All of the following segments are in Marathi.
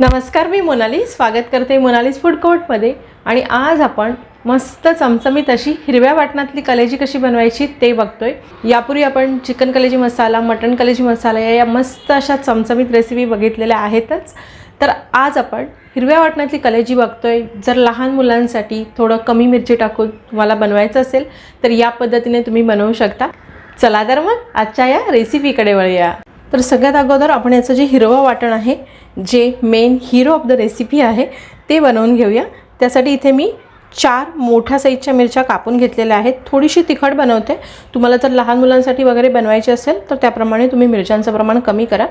नमस्कार मी मोनाली. स्वागत करते मोनालीज फूड कोर्टमध्ये. आणि आज आपण मस्त चमचमीत अशी हिरव्या वाटणातली कलेजी कशी बनवायची ते बघतोय. यापूर्वी आपण चिकन कलेजी मसाला मटण कलेजी मसाला या या मस्त अशा चमचमीत रेसिपी बघितलेल्या आहेतच. तर आज आपण हिरव्या वाटणातली कलेजी बघतोय. जर लहान मुलांसाठी थोडं कमी मिरची टाकून तुम्हाला बनवायचं असेल तर या पद्धतीने तुम्ही बनवू शकता. चला तर मग आजच्या या रेसिपीकडे वळूया. तर सगळ्यात अगोदर आपण याचं जे हिरवं वाटण आहे जे main hero of the recipe आहे ते बनवून घेऊया. त्यासाठी इथे मी चार मोठ्या साईजच्या मिरच्या कापून घेतलेल्या आहेत. थोडीशी तिखट बनवते. तुम्हाला जर लहान मुलांसाठी वगैरे बनवायची असेल तर त्याप्रमाणे तुम्ही मिरच्यांचं प्रमाण कमी करा.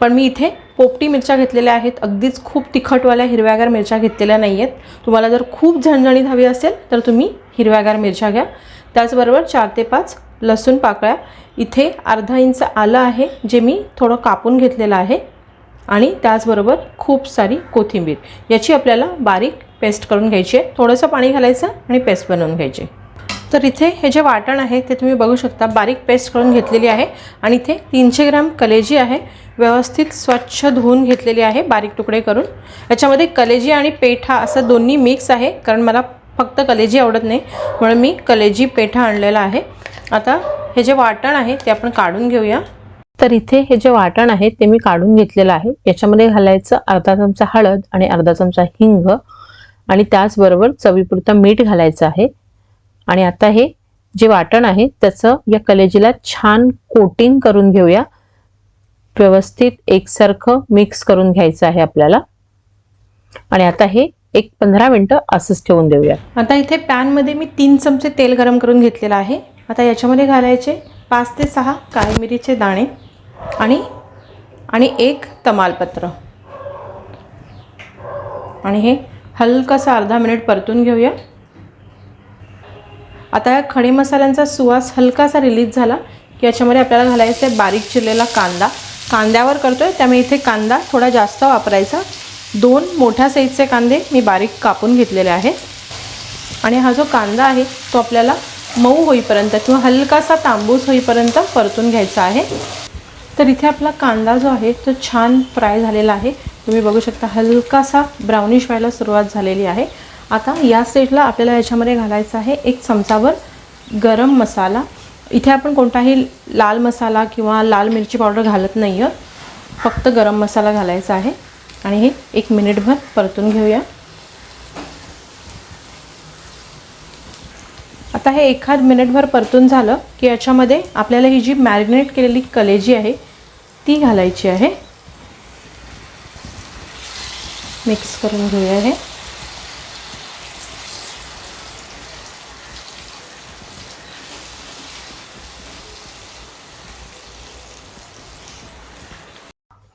पण मी इथे पोपटी मिरच्या घेतलेल्या आहेत. अगदीच खूप तिखटवाल्या हिरव्यागार मिरच्या घेतलेल्या नाही आहेत तुम्हाला जर खूप झणझणीत हवी असेल तर तुम्ही हिरव्यागार मिरच्या घ्या. त्याचबरोबर चार ते पाच लसूण पाकळ्या. इथे अर्धा इंच आलं आहे जे मी थोडं कापून घेतलेलं आहे. आणि त्याचबरोबर खूप सारी कोथिंबीर. याची आपल्याला बारीक पेस्ट करून घ्यायची आहे. थोडंसं पाणी घालायचं आणि पेस्ट बनवून घ्यायची. तर इथे हे जे वाटण आहे ते तुम्ही बघू शकता. बारीक पेस्ट करून घेतलेली आहे आणि इथे तीनशे ग्रॅम कलेजी आहे. व्यवस्थित स्वच्छ धुवून घेतलेली आहे बारीक तुकडे करून. याच्यामध्ये कलेजी आणि पेठा असं दोन्ही मिक्स आहे. कारण मला फक्त कलेजी आवडत नाही. म्हणून मी कलेजी पेठा आणलेला आहे. आता हे जे वाटण आहे ते आपण काढून घेऊया. तर इथे हे जे वाटण आहे ते मी काढून घेतलेलं आहे. याच्यामध्ये घालायचं अर्धा चमचा हळद आणि अर्धा चमचा हिंग आणि त्याचबरोबर चवीपुरतं मीठ घालायचं आहे. आणि आता हे जे वाटण आहे त्याचं या कलेजीला छान कोटिंग करून घेऊया. व्यवस्थित एकसारखं मिक्स करून घ्यायचं आहे आपल्याला. आणि आता हे एक पंधरा मिनटं असंच ठेवून देऊया आता इथे पॅनमध्ये मी तीन चमचे तेल गरम करून घेतलेलं आहे. आता याच्यामध्ये घालायचे पाच ते सहा काळी मिरीचे दाणे. आणि आणि एक तमालपत्र. आणि हे हलकासा अर्धा मिनिट परतून घेऊया. आता या खडे मसाल्यांचा सुवास हलकासा रिलीज झाला की याच्यामध्ये आपल्याला घालायचं आहे बारीक चिरलेला कांदा. कांद्यावर करतो आहे त्यामुळे इथे कांदा थोडा जास्त वापरायचा. दोन मोठ्या साईजचे कांदे मी बारीक कापून घेतलेले आहेत. आणि हा जो कांदा आहे तो आपल्याला मऊ होईपर्यंत किंवा हलकासा तांबूस होईपर्यंत परतून घ्यायचा आहे. तर इथे आपला कांदा जो आहे तो छान फ्राय झालेला आहे. तुम्ही बघू शकता हलकासा ब्राउनिश व्हायला सुरुवात झालेली आहे. आता या स्टेजला आपल्याला याच्यामध्ये घालायचं आहे एक चमचावर गरम मसाला. इथे आपण कोणताही लाल मसाला किंवा लाल मिरची पावडर घालत नाही आहे फक्त गरम मसाला घालायचा आहे. आणि हे एक मिनिटभर परतून घेऊया. आता हे एखाद मिनिटभर परतून झालं की याच्यामध्ये आपल्याला ही जी मॅरिनेट केलेली कलेजी आहे ती घालायची आहे. मिक्स करून घेऊया हे.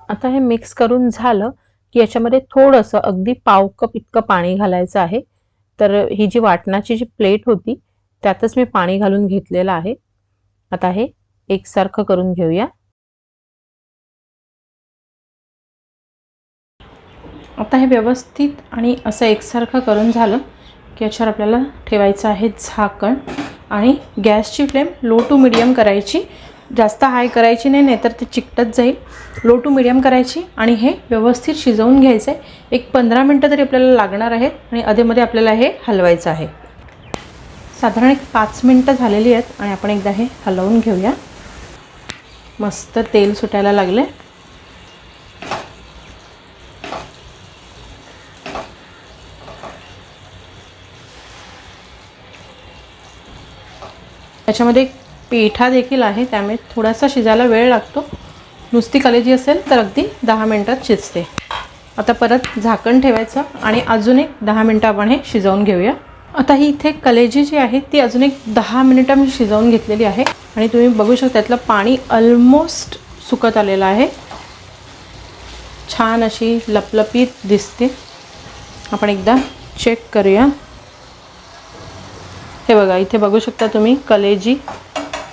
आता हे मिक्स करून झालं की याच्यामध्ये थोडंसं अगदी पाव कप इतकं पाणी घालायचं आहे. तर ही जी वाटणाची जी प्लेट होती त्यातच मी पाणी घालून घेतलेलं आहे. आता हे एकसारखं करून घेऊया. आता हे व्यवस्थित आणि असं एकसारखं करून झालं की याच्यावर आपल्याला ठेवायचं आहे झाकण आणि गॅसची फ्लेम लो टू मिडियम करायची. जास्त हाय करायची नाही नाहीतर ते चिकटत जाईल. लो टू मिडियम करायची आणि हे व्यवस्थित शिजवून घ्यायचं आहे एक पंधरा मिनटं तरी आपल्याला लागणार आहेत आणि अधेमध्ये आपल्याला हे हलवायचं आहे. साधारण एक पाच मिनटं झालेली आहेत आणि आपण एकदा हे हलवून घेऊया. मस्त तेल सुटायला लागले त्याच्यामध्ये पेठा देखील आहे त्यामुळे थोडासा शिजायला वेळ लागतो. नुसती कलेजी असेल तर अगदी दहा मिनटात शिजते. आता परत झाकण ठेवायचं आणि अजून एक दहा मिनटं आपण हे शिजवून घेऊया. आता ही इथे कलेजी जी आहे ती अजून एक दहा मिनिटं मी शिजवून घेतलेली आहे आणि तुम्ही बघू शकता त्यातलं पाणी ऑलमोस्ट सुकत आलेलं आहे. छान अशी लपलपीत दिसते. आपण एकदा चेक करूया. हे बघा इथे बघू शकता तुम्ही कलेजी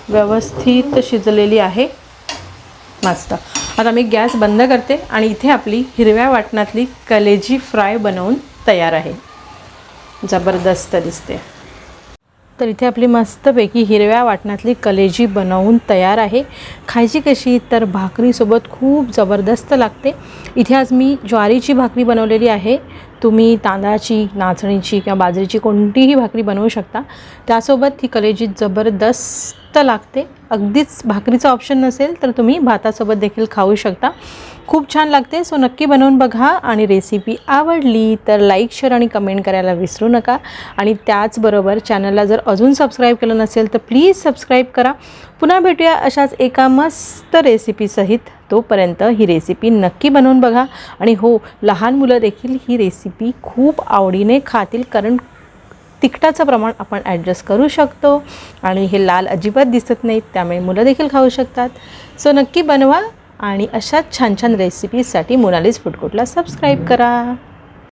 व्यवस्थित शिजलेली आहे. मस्त. आता मी गॅस बंद करते आणि इथे आपली हिरव्या वाटणातली कलेजी फ्राय बनवून तयार आहे. जबरदस्त दिसते. तर इथे आपली मस्तपैकी हिरव्या वाटणातली कलेजी बनवून तयार आहे. खायची कशी? तर भाकरीसोबत खूप जबरदस्त लागते. इथे आज मी ज्वारीची भाकरी बनवलेली आहे. तुम्ही तांदळाची नाचणीची किंवा बाजरीची कोणतीही भाकरी बनवू शकता. त्यासोबत ही कलेजी जबरदस्त लागते. अगदीच भाकरीचा ऑप्शन नसेल तर तुम्ही भातासोबत देखील खाऊ शकता. खूप छान लागते. सो नक्की बनवून बघा आणि रेसिपी आवडली तर लाईक शेअर आणि कमेंट करायला विसरू नका. आणि त्याचबरोबर चॅनलला जर अजून सबस्क्राईब केलं नसेल तर प्लीज सबस्क्राईब करा. पुन्हा भेटूया अशाच एका मस्त रेसिपीसहित तोपर्यंत ही रेसिपी नक्की बनवून बघा. आणि हो लहान मुलं देखील ही रेसिपी खूप आवडीने खातील. कारण तिखटाचं प्रमाण आपण ॲडजस्ट करू शकतो आणि हे लाल अजिबात दिसत नाहीत त्यामुळे मुलं देखील खाऊ शकतात. सो नक्की बनवा आणि अशाच छान छान रेसिपीजसाठी मोनालीज फूडकोर्टला सबस्क्राईब करा.